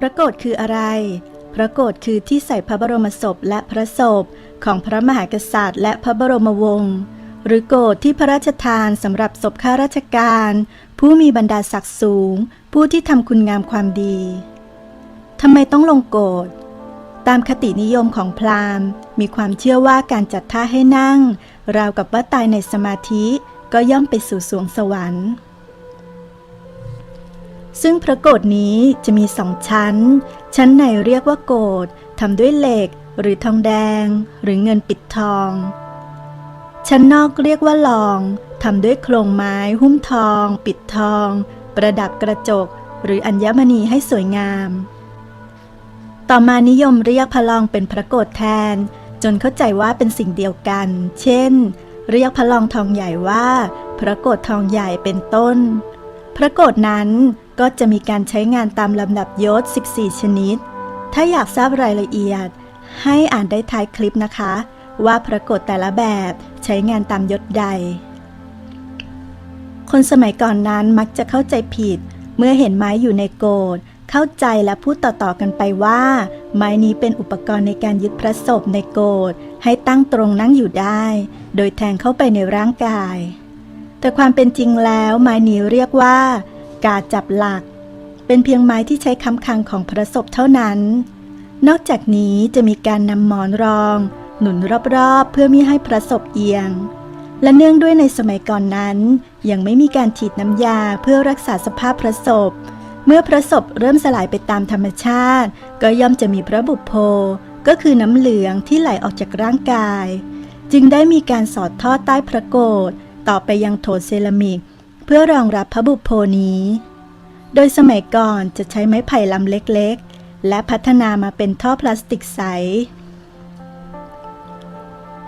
พระโกรธคืออะไร พระโกรธคือที่ใส่พระบรมศพและพระศพของพระมหากษัตริย์ และพระบรมวงศ์ หรือโกรธที่พระราชทานสำหรับศพข้าราชการ ผู้มีบรรดาศักดิ์สูง ผู้ที่ทำคุณงามความดีทำไมต้องลงโกรธตามคตินิยมของพราหมณ์ มีความเชื่อว่าการจัดท่าให้นั่ง ราวกับว่าตายในสมาธิก็ย่อมไปสู่สวงสวรรค์ ซึ่งพระโกฏนี้จะมีสองชั้น ชั้นในเรียกว่าโกฏทำด้วยเหล็กหรือทองแดง หรือเงินปิดทอง ชั้นนอกเรียกว่าลองทำด้วยโครงไม้หุ้มทอง ปิดทอง ประดับกระจก หรืออัญมณีให้สวยงาม ต่อมานิยมเรียกพระลองเป็นพระโกฏแทน จนเข้าใจว่าเป็นสิ่งเดียวกัน เช่น เรียกพระลองทองใหญ่ว่า พระโกฏทองใหญ่เป็นต้น พระโกฏนั้น ก็จะมีการใช้งานตามลำดับยศ 14 ชนิด ถ้าอยากทราบรายละเอียด ให้อ่านได้ท้ายคลิปนะคะ ว่าพระกฏแต่ละแบบใช้งานตามยศใด คนสมัยก่อนนั้นมักจะเข้าใจผิด เมื่อเห็นไม้อยู่ในโกฏเข้าใจและพูดต่อๆกันไปว่า ไม้นี้เป็นอุปกรณ์ในการยึดพระศพในโกฏให้ตั้งตรงนั่งอยู่ได้ โดยแทงเข้าไปในร่างกาย แต่ความเป็นจริงแล้วไม้นี้เรียกว่า กาจับหลัก เป็นเพียงไม้ที่ใช้ค้ำคังของพระศพเท่านั้น นอกจากนี้จะมีการนำหมอนรอง หนุนรอบๆ เพื่อมิให้พระศพเอียง และเนื่องด้วยในสมัยก่อนนั้น ยังไม่มีการฉีดน้ำยาเพื่อรักษาสภาพพระศพ เมื่อพระศพเริ่มสลายไปตามธรรมชาติ ก็ย่อมจะมีพระบุพโพก็คือน้ำเหลืองที่ไหลออกจากร่างกาย จึงได้มีการสอดทอดใต้พระโกฏต่อไปยังโถเซรามิก เพื่อรองรับพระบุพโพนี้ โดยสมัยก่อนจะใช้ไม้ไผ่ลำเล็กๆ และพัฒนามาเป็นท่อพลาสติกใส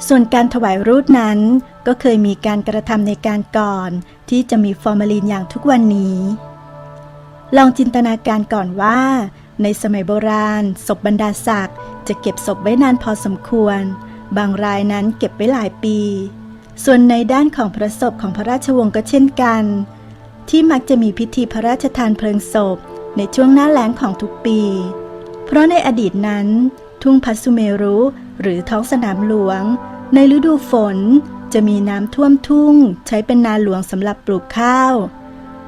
ส่วนการถวายรูปนั้นก็เคยมีการกระทำในการก่อนที่จะมีฟอร์มาลีนอย่างทุกวันนี้ ลองจินตนาการก่อนว่า ในสมัยโบราณ ศพบรรดาศักดิ์จะเก็บศพไว้นานพอสมควร บางรายนั้นเก็บไว้หลายปี ส่วนในด้านของพระศพของพระราชวงศ์ก็เช่นกัน ที่มักจะมีพิธีพระราชทานเพลิงศพในช่วงหน้าแล้งของทุกปี เพราะในอดีตนั้น ทุ่งพัสุเมรุ หรือท้องสนามหลวง ในฤดูฝนจะมีน้ำท่วมทุ่ง ใช้เป็นนาหลวงสำหรับปลูกข้าว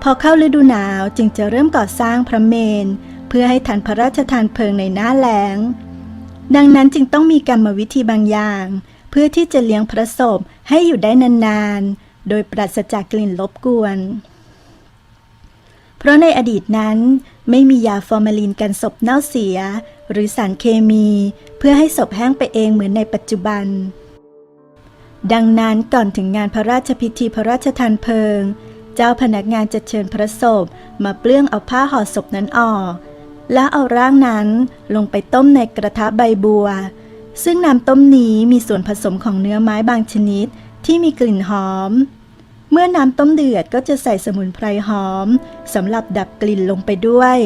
พอเข้าฤดูหนาวจึงจะเริ่มก่อสร้างพระเมน เพื่อให้ทันพระราชทานเพลิงในหน้าแล้ง ดังนั้นจึงต้องมีกรรมวิธีบางอย่าง เพื่อที่จะเลี้ยงพระศพ ให้อยู่ได้นานๆ โดยปราศจากกลิ่นรบกวน เพราะในอดีตนั้นไม่มียาฟอร์มาลีนกันศพเน่าเสีย หรือสารเคมีเพื่อให้ศพแห้งไปเองเหมือนในปัจจุบัน ดังนั้นก่อนถึงงานพระราชพิธีพระราชทานเพลิง เจ้าพนักงานจะเชิญพระศพมาเปลื้องเอาผ้าห่อศพนั้นออก และเอาร่างนั้นลงไปต้มในกระทะใบบัว ซึ่งน้ำต้มนี้มีส่วนผสมของเนื้อไม้บางชนิดที่มีกลิ่นหอม เมื่อน้ำต้มเดือดก็จะใส่สมุนไพรหอมสำหรับดับกลิ่นลงไปด้วย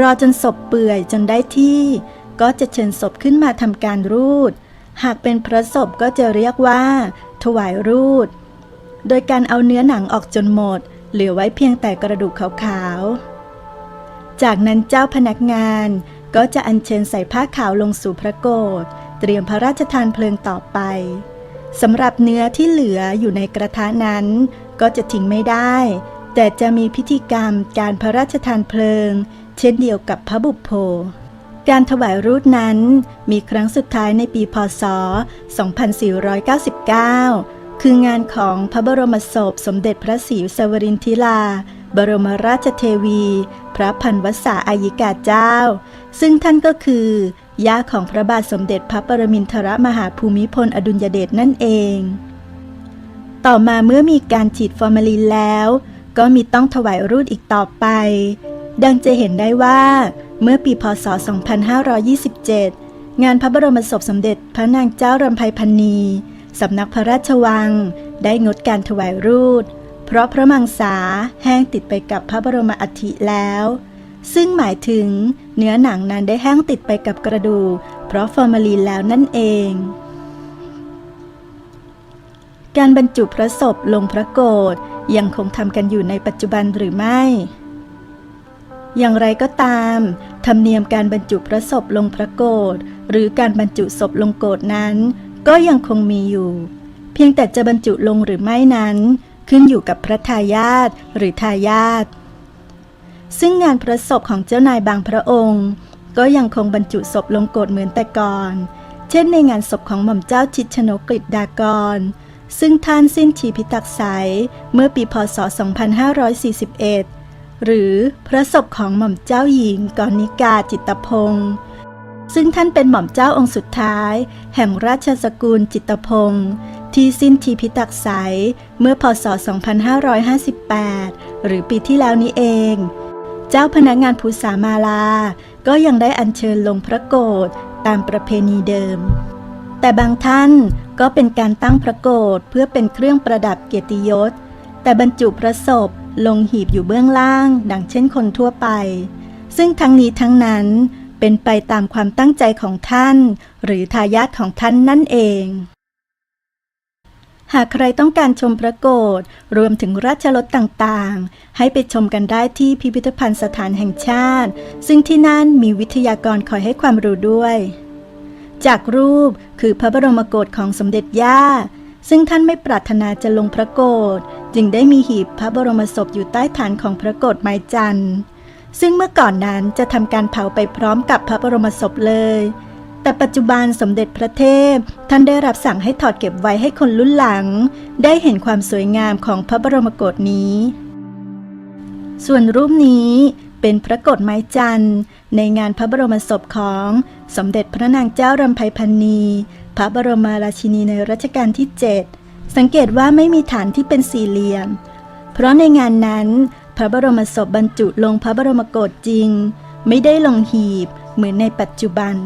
รอจนศพเปื่อยจนได้ที่ ก็จะเชิญศพขึ้นมาทำการรูด หากเป็นพระศพก็จะเรียกว่า ถวายรูด โดยการเอาเนื้อหนังออกจนหมด เหลือไว้เพียงแต่กระดูกขาวๆ จากนั้นเจ้าพนักงาน ก็จะอัญเชิญใส่ผ้าขาวลงสู่พระโกฏเตรียมพระราชทานเพลิงต่อไปสำหรับเนื้อที่เหลืออยู่ในกระทะนั้น ก็จะทิ้งไม่ได้ แต่จะมีพิธีกรรมการพระราชทานเพลิง เช่นเดียวกับพระบุพโพการถวายรูปนั้นมีครั้งสุดท้ายในปีพศ 2499 คืองานของพระบรมศพสมเด็จพระศรีสวรินทิลา บรมราชเทวี พระพันวษาอายิกาเจ้า ซึ่งท่านก็คือย่าของพระบาทสมเด็จพระปรมินทรมหาภูมิพลอดุลยเดชนั่นเอง ต่อมาเมื่อมีการฉีดฟอร์มาลีนแล้ว ก็มีต้องถวายรูดอีกต่อไป ดังจะเห็นได้ว่า เมื่อปีพศ 2527 งานพระบรมศพสมเด็จพระนางเจ้ารำไพพันนีสำนักพระราชวัง ได้งดการถวายรูด เพราะพระมังสาแห้งติดไปกับพระบรมอัฐิแล้ว ซึ่งหมายถึงเนื้อหนังนั้นได้แห้งติดไปกับกระดูกเพราะฟอร์มาลีนแล้วนั่นเอง การบรรจุพระศพลงพระโกรธยังคงทำกันอยู่ในปัจจุบันหรือไม่ อย่างไรก็ตาม ธรรมเนียมการบรรจุพระศพลงพระโกศหรือการบรรจุศพลงโกศนั้น ก็ยังคงมีอยู่ เพียงแต่จะบรรจุลงหรือไม่นั้น ขึ้นอยู่กับพระทายาทหรือทายาทซึ่งงานพระศพของเจ้านายบางพระองค์ ก็ยังคงบรรจุศพลงโกศเหมือนแต่ก่อน เช่นในงานศพของหม่อมเจ้าชิดชนกฤษดากร ซึ่งท่านสิ้นชีพิตักษายเมื่อปีพศ 2541 หรือพระศพของหม่อมเจ้าหญิงกรณิกาจิตพงศ์ซึ่งท่านเป็นหม่อมเจ้าองค์สุดท้าย แห่งราชสกุลจิตพงศ์ ที่สิ้นชีพิตักษายเมื่อพศ 2558 หรือปีที่แล้วนี้เอง เจ้าพนักงานภูษามาลา ก็ยังได้อัญเชิญลงพระโกศตามประเพณีเดิม แต่บางท่านก็เป็นการตั้งพระโกศเพื่อเป็นเครื่องประดับเกียรติยศ แต่บรรจุพระศพลงหีบอยู่เบื้องล่าง ดังเช่นคนทั่วไป ซึ่งทั้งนี้ทั้งนั้นเป็นไปตามความตั้งใจของท่าน หรือทายาทของท่านนั่นเอง หากใครต้องการชมพระโกศรวมถึงราชรถต่างๆ ให้ไปชมกันได้ที่พิพิธภัณฑ์สถานแห่งชาติ ซึ่งที่นั่นมีวิทยากรคอยให้ความรู้ด้วย จากรูปคือพระบรมโกศของสมเด็จย่า ซึ่งท่านไม่ปรารถนาจะลงพระโกศจึงได้มีหีบพระบรมศพอยู่ใต้ฐานของพระโกศไม้จันทร์ซึ่งเมื่อก่อนนั้นจะทำการเผาไปพร้อมกับพระบรมศพเลย แต่ปัจจุบันสมเด็จพระเทพ ท่านได้รับสั่งให้ถอดเก็บไว้ให้คนรุ่นหลัง ได้เห็นความสวยงามของพระบรมโกศนี้ ส่วนรูปนี้เป็นพระโกศไม้จันทร์ในงานพระบรมศพของสมเด็จพระนางเจ้ารำไพพันนี พระบรมราชินีในรัชกาลที่ 7 สังเกตว่าไม่มีฐานที่เป็นสี่เหลี่ยม เพราะในงานนั้น พระบรมศพบรรจุลงพระบรมโกศจริง ไม่ได้ลงหีบเหมือนในปัจจุบัน